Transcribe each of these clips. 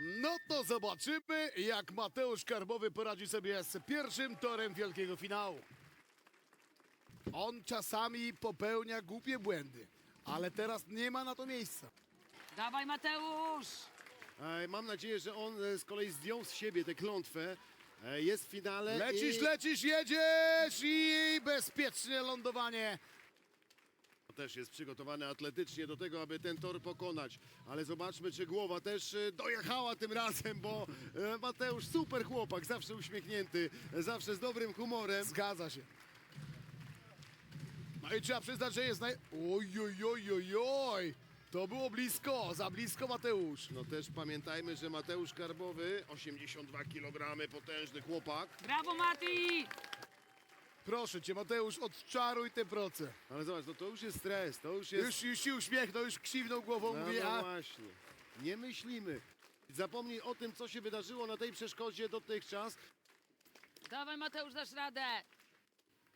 No to zobaczymy, jak Mateusz Karbowy poradzi sobie z pierwszym torem wielkiego finału. On czasami popełnia głupie błędy, ale teraz nie ma na to miejsca. Dawaj Mateusz! E, Mam nadzieję, że on e, z kolei zdjął z siebie tę klątwę. E, Jest w finale. Lecisz, i... lecisz, jedziesz i bezpieczne lądowanie. Też jest przygotowany atletycznie do tego, aby ten tor pokonać. Ale zobaczmy, czy głowa też e, dojechała tym razem, bo e, Mateusz super chłopak, zawsze uśmiechnięty, zawsze z dobrym humorem. Zgadza się. No i trzeba przyznać, że jest naj... Oj, oj, oj, oj, oj. To było blisko, za blisko Mateusz. No też pamiętajmy, że Mateusz Karbowy, 82 kg, potężny chłopak. Brawo Mati! Proszę cię, Mateusz, odczaruj tę proce. Ale zobacz, no to już jest stres, to już jest... Już, już się uśmiechnął, już krzywną głową, No, mówi, no a właśnie. Nie myślimy. Zapomnij o tym, co się wydarzyło na tej przeszkodzie dotychczas. Dawaj Mateusz, dasz radę!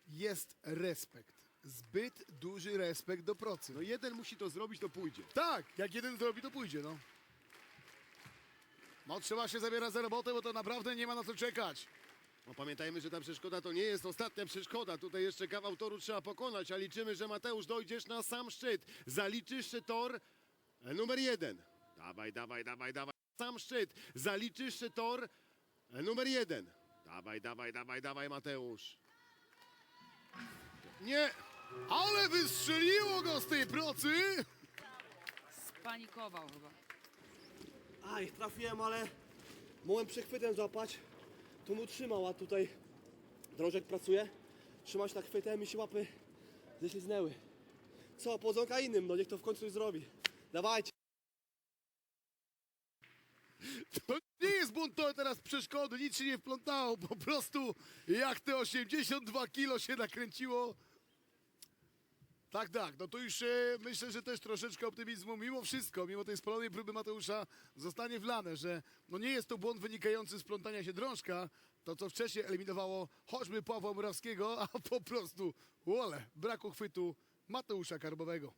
jest respekt. Zbyt duży respekt do procy. No jeden musi to zrobić, to pójdzie. Tak, jak jeden zrobi, to pójdzie, no. No trzeba się zabierać za robotę, bo to naprawdę nie ma na co czekać. No pamiętajmy, że ta przeszkoda to nie jest ostatnia przeszkoda. Tutaj jeszcze kawał toru trzeba pokonać, a liczymy, że Mateusz dojdziesz na sam szczyt. Zaliczysz tor numer jeden. Dawaj, dawaj, dawaj, dawaj. Sam szczyt. Zaliczysz tor numer jeden. Dawaj, dawaj, dawaj, dawaj, Mateusz. Nie! Ale wystrzeliło go z tej procy! Spanikował chyba. Aj, trafiłem, ale mogłem przechwytem złapać. Tu mu trzymał, a tutaj drążek pracuje. Trzymać tak chwytem i się łapy ześliznęły. Co, podzonka innym, no niech to w końcu zrobi. Dawajcie. To nie jest bunt, to teraz przeszkody, nic się nie wplątało. Po prostu jak te 82 kilo się nakręciło. Tak, tak, no to już e, myślę, że też troszeczkę optymizmu mimo wszystko, mimo tej spalonej próby Mateusza zostanie wlane, że no nie jest to błąd wynikający z plątania się drążka, to co wcześniej eliminowało choćby Pawła Murawskiego, a po prostu, ole, brak uchwytu Mateusza Karbowego.